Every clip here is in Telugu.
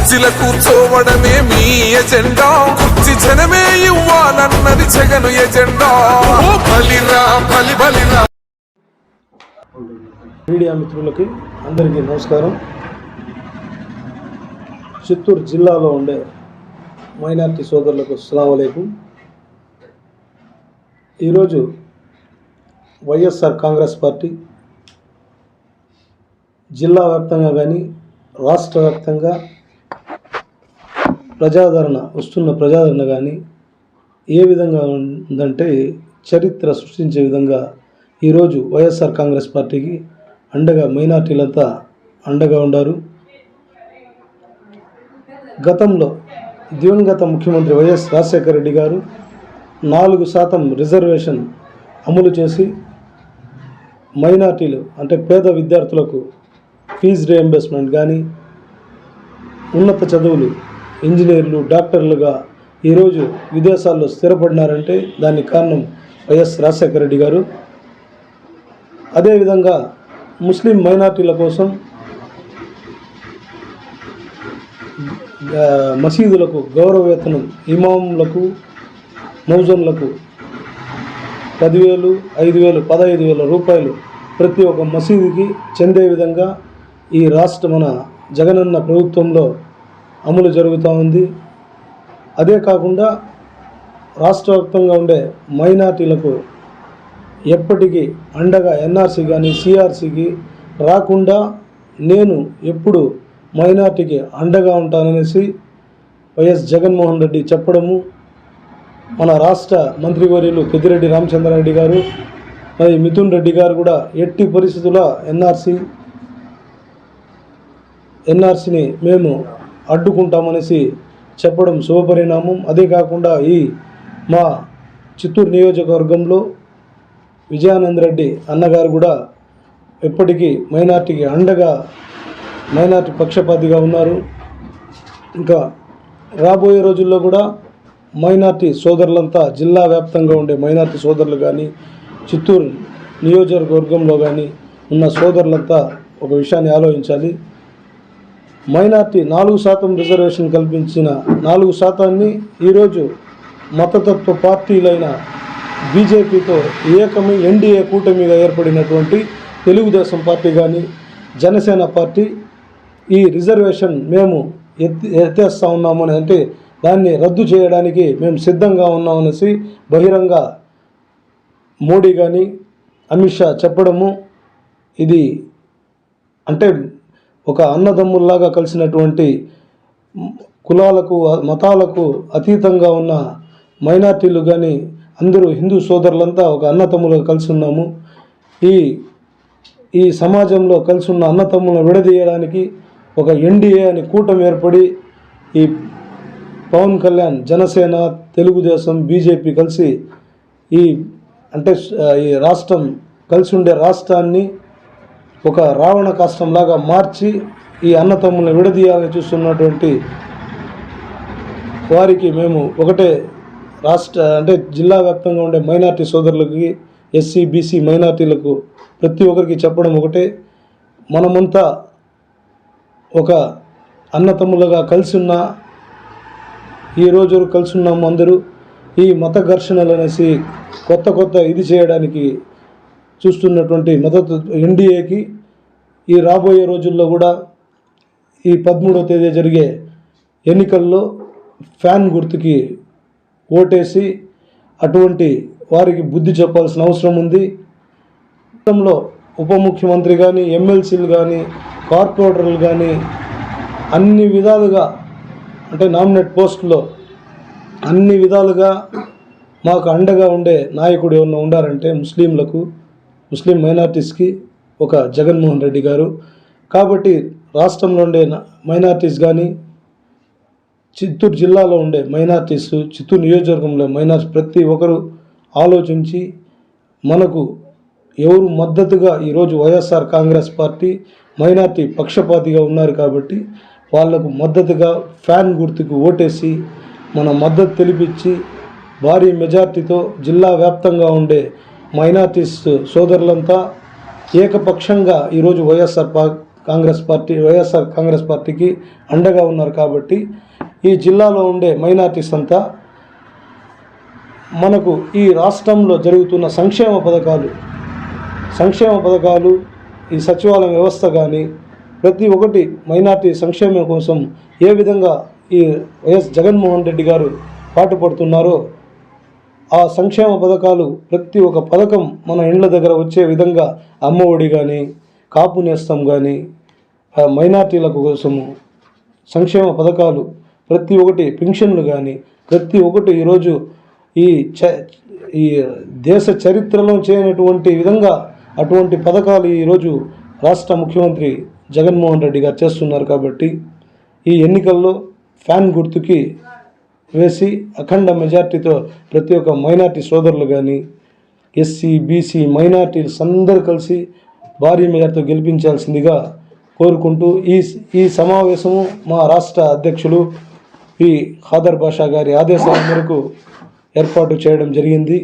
కుర్చీల కూర్చోవడమే మీ ఎజెండా. కుర్చీ జనమే ఇవ్వాలన్నది జగను ఎజెండా. బలిరా బలి బలిరా మీడియా మిత్రులకి అందరికీ నమస్కారం. చిత్తూరు జిల్లాలో ఉండే మైనార్టీ సోదరులకు అస్సలాము ఈరోజు వైఎస్ఆర్ కాంగ్రెస్ పార్టీ జిల్లా వ్యాప్తంగా కానీ రాష్ట్ర వ్యాప్తంగా ప్రజాదరణ వస్తున్న ప్రజాదరణ కానీ ఏ విధంగా ఉందంటే చరిత్ర సృష్టించే విధంగా ఈరోజు వైఎస్ఆర్ కాంగ్రెస్ పార్టీకి అండగా మైనార్టీలంతా అండగా ఉండారు. గతంలో దివంగత ముఖ్యమంత్రి వైఎస్ రాజశేఖర రెడ్డి గారు నాలుగు శాతం రిజర్వేషన్ అమలు చేసి మైనార్టీలు అంటే పేద విద్యార్థులకు ఫీజు రియంబర్స్మెంట్ కానీ ఉన్నత చదువులు ఇంజనీర్లు డాక్టర్లుగా ఈరోజు విదేశాల్లో స్థిరపడినారంటే దానికి కారణం వైఎస్ రాజశేఖర రెడ్డి గారు. అదేవిధంగా ముస్లిం మైనార్టీల కోసం మసీదులకు గౌరవ వేతనం ఇమాములకు మౌజన్లకు పదివేలు ఐదు వేలు పదహైదు వేల రూపాయలు ప్రతి ఒక్క మసీదుకి చెందే విధంగా ఈ రాష్ట్ర మన జగనన్న ప్రభుత్వంలో అమలు జరుగుతూ ఉంది. అదే కాకుండా రాష్ట్ర వ్యాప్తంగా ఉండే మైనార్టీలకు ఎప్పటికీ అండగా ఎన్ఆర్సీ కానీ సిఆర్సీకి రాకుండా నేను ఎప్పుడు మైనార్టీకి అండగా ఉంటాననేసి వైఎస్ జగన్మోహన్ రెడ్డి చెప్పడము. మన రాష్ట్ర మంత్రివర్యులు పెద్దిరెడ్డి రామచంద్రారెడ్డి గారు మరి మిథున్ రెడ్డి గారు కూడా ఎట్టి పరిస్థితుల ఎన్ఆర్సీ ఎన్ఆర్సీని మేము అడ్డుకుంటామనేసి చెప్పడం శుభపరిణామం. అదే కాకుండా ఈ మా చిత్తూరు నియోజకవర్గంలో విజయానంద్ రెడ్డి అన్నగారు కూడా ఎప్పటికీ మైనార్టీకి అండగా మైనార్టీ పక్షపాతిగా ఉన్నారు. ఇంకా రాబోయే రోజుల్లో కూడా మైనార్టీ సోదరులంతా జిల్లా వ్యాప్తంగా ఉండే మైనార్టీ సోదరులు కానీ చిత్తూరు నియోజకవర్గంలో కానీ ఉన్న సోదరులంతా ఒక విషయాన్ని ఆలోచించాలి. మైనార్టీ నాలుగు శాతం రిజర్వేషన్ కల్పించిన నాలుగు శాతాన్ని ఈరోజు మతతత్వ పార్టీలైన బీజేపీతో ఏకమై ఎన్డీఏ కూటమిగా ఏర్పడినటువంటి తెలుగుదేశం పార్టీ కానీ జనసేన పార్టీ ఈ రిజర్వేషన్ మేము ఎత్తి ఎత్తేస్తా ఉన్నామని అంటే దాన్ని రద్దు చేయడానికి మేము సిద్ధంగా ఉన్నామనేసి బహిరంగ మోడీ కానీ అమిత్ షా చెప్పడము ఇది అంటే ఒక అన్నదమ్ముల్లాగా కలిసినటువంటి కులాలకు మతాలకు అతీతంగా ఉన్న మైనార్టీలు కానీ అందరూ హిందూ సోదరులంతా ఒక అన్నతమ్ములుగా కలిసి ఉన్నాము ఈ ఈ సమాజంలో కలిసి ఉన్న అన్నతమ్ములను విడదీయడానికి ఒక ఎన్డీఏ అని కూటమి ఏర్పడి ఈ పవన్ కళ్యాణ్ జనసేన తెలుగుదేశం బీజేపీ కలిసి ఈ అంటే ఈ రాష్ట్రం కలిసి ఉండే రాష్ట్రాన్ని ఒక రావణ కాష్టంలాగా మార్చి ఈ అన్నతమ్ముల్ని విడదీయాలని చూస్తున్నటువంటి వారికి మేము ఒకటే రాష్ట్ర అంటే జిల్లా వ్యాప్తంగా ఉండే మైనార్టీ సోదరులకి ఎస్సీ బీసీ మైనార్టీలకు ప్రతి ఒక్కరికి చెప్పడం ఒకటే. మనమంతా ఒక అన్నతమ్ములుగా కలిసి ఉన్న ఈ కలిసి ఉన్నాము అందరూ. ఈ మత ఘర్షణలు అనేసి కొత్త కొత్త ఇది చేయడానికి చూస్తున్నటువంటి మద్దతు ఎన్డీఏకి ఈ రాబోయే రోజుల్లో కూడా ఈ పదమూడవ తేదీ జరిగే ఎన్నికల్లో ఫ్యాన్ గుర్తుకి ఓటేసి అటువంటి వారికి బుద్ధి చెప్పాల్సిన అవసరం ఉంది. రాష్ట్రంలో ఉప ముఖ్యమంత్రి కానీ ఎమ్మెల్సీలు కానీ కార్పొరేటర్లు కానీ అన్ని విధాలుగా అంటే నామినేట్ పోస్టులో అన్ని విధాలుగా మాకు అండగా ఉండే నాయకుడు ఏమన్నా ఉండారంటే ముస్లింలకు ముస్లిం మైనార్టీస్కి ఒక జగన్మోహన్ రెడ్డి గారు. కాబట్టి రాష్ట్రంలో ఉండే మైనార్టీస్ కానీ చిత్తూరు జిల్లాలో ఉండే మైనార్టీస్ చిత్తూరు నియోజకవర్గంలో మైనార్టీ ప్రతి ఒక్కరు ఆలోచించి మనకు ఎవరు మద్దతుగా ఈరోజు వైఎస్ఆర్ కాంగ్రెస్ పార్టీ మైనార్టీ పక్షపాతిగా ఉన్నారు కాబట్టి వాళ్ళకు మద్దతుగా ఫ్యాన్ గుర్తుకు ఓటేసి మన మద్దతు తెలిపించి భారీ మెజార్టీతో జిల్లా వ్యాప్తంగా ఉండే మైనార్టీస్ సోదరులంతా ఏకపక్షంగా ఈరోజు వైఎస్ఆర్ పా కాంగ్రెస్ పార్టీ వైఎస్ఆర్ కాంగ్రెస్ పార్టీకి అండగా ఉన్నారు కాబట్టి ఈ జిల్లాలో ఉండే మైనార్టీస్ అంతా మనకు ఈ రాష్ట్రంలో జరుగుతున్న సంక్షేమ పథకాలు సంక్షేమ పథకాలు ఈ సచివాలయం వ్యవస్థ కానీ ప్రతి ఒక్కటి మైనార్టీ సంక్షేమం కోసం ఏ విధంగా ఈ వైఎస్ జగన్మోహన్ రెడ్డి గారు పాటుపడుతున్నారో ఆ సంక్షేమ పథకాలు ప్రతి ఒక్క పథకం మన ఇండ్ల దగ్గర వచ్చే విధంగా అమ్మఒడి కానీ కాపు నేస్తం కానీ మైనార్టీల కోసము సంక్షేమ పథకాలు ప్రతి ఒక్కటి పెన్షన్లు కానీ ప్రతి ఒక్కటి ఈరోజు ఈ చ ఈ దేశ చరిత్రలో చేయనటువంటి విధంగా అటువంటి పథకాలు ఈరోజు రాష్ట్ర ముఖ్యమంత్రి జగన్మోహన్ రెడ్డి గారు చేస్తున్నారు కాబట్టి ఈ ఎన్నికల్లో ఫ్యాన్ గుర్తుకి వేసి అఖండ మెజార్టీతో ప్రతి ఒక్క మైనార్టీ సోదరులు కానీ ఎస్సీ బీసీ మైనార్టీస్ అందరూ కలిసి భారీ మెజార్టీతో గెలిపించాల్సిందిగా కోరుకుంటూ ఈ ఈ సమావేశము మా రాష్ట్ర అధ్యక్షులు పి. ఖాదర్ బాషా గారి ఆదేశాల మేరకు ఏర్పాటు చేయడం జరిగింది.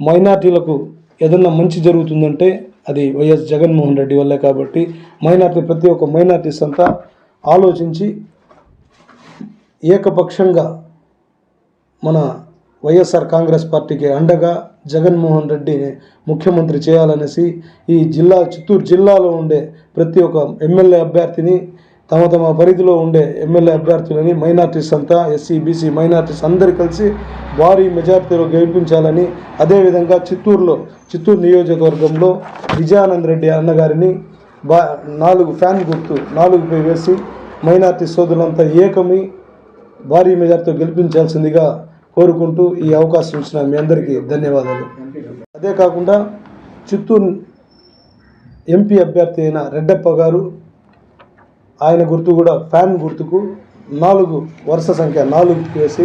మైనార్టీలకు ఏదన్నా మంచి జరుగుతుందంటే అది వైఎస్ జగన్మోహన్ రెడ్డి వల్లే కాబట్టి మైనార్టీ ప్రతి ఒక్క మైనార్టీస్ అంతా ఆలోచించి ఏకపక్షంగా మన వైఎస్ఆర్ కాంగ్రెస్ పార్టీకి అండగా జగన్మోహన్ రెడ్డిని ముఖ్యమంత్రి చేయాలనేసి ఈ జిల్లా చిత్తూరు జిల్లాలో ఉండే ప్రతి ఒక్క ఎమ్మెల్యే అభ్యర్థిని తమ తమ పరిధిలో ఉండే ఎమ్మెల్యే అభ్యర్థులని మైనార్టీస్ అంతా ఎస్సీ బీసీ మైనార్టీస్ అందరు కలిసి భారీ మెజార్టీలో గెలిపించాలని అదేవిధంగా చిత్తూరులో చిత్తూరు నియోజకవర్గంలో విజయానంద్ రెడ్డి అన్నగారిని బా నాలుగు ఫ్యాన్ గుర్తు నాలుగుపై వేసి మైనార్టీ సోదరులంతా ఏకమై భారీ మెజార్టీతో గెలిపించాల్సిందిగా కోరుకుంటూ ఈ అవకాశం ఇచ్చిన మీ అందరికీ ధన్యవాదాలు. అదే కాకుండా చిత్తూరు ఎంపీ అభ్యర్థి అయిన రెడ్డప్ప గారు ఆయన గుర్తు కూడా ఫ్యాన్ గుర్తుకు నాలుగు వరుస సంఖ్య నాలుగు వేసి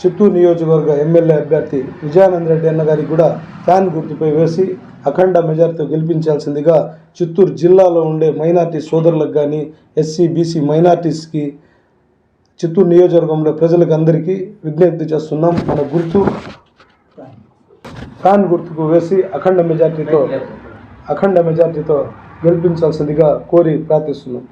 చిత్తూరు నియోజకవర్గ ఎమ్మెల్యే అభ్యర్థి విజయానంద రెడ్డి అన్న గారికి కూడా ఫ్యాన్ గుర్తుపై వేసి అఖండ మెజార్టీతో గెలిపించాల్సిందిగా చిత్తూరు జిల్లాలో ఉండే మైనార్టీ సోదరులకు కానీ ఎస్సీ బీసీ మైనార్టీస్కి చిత్తూరు నియోజకవర్గంలో ప్రజలకు అందరికీ విజ్ఞప్తి చేస్తున్నాం. మన గుర్తు ఫ్యాన్ గుర్తుకు వేసి అఖండ మెజార్టీతో అఖండ మెజార్టీతో గెలిపించాల్సిందిగా కోరి ప్రార్థిస్తున్నాం.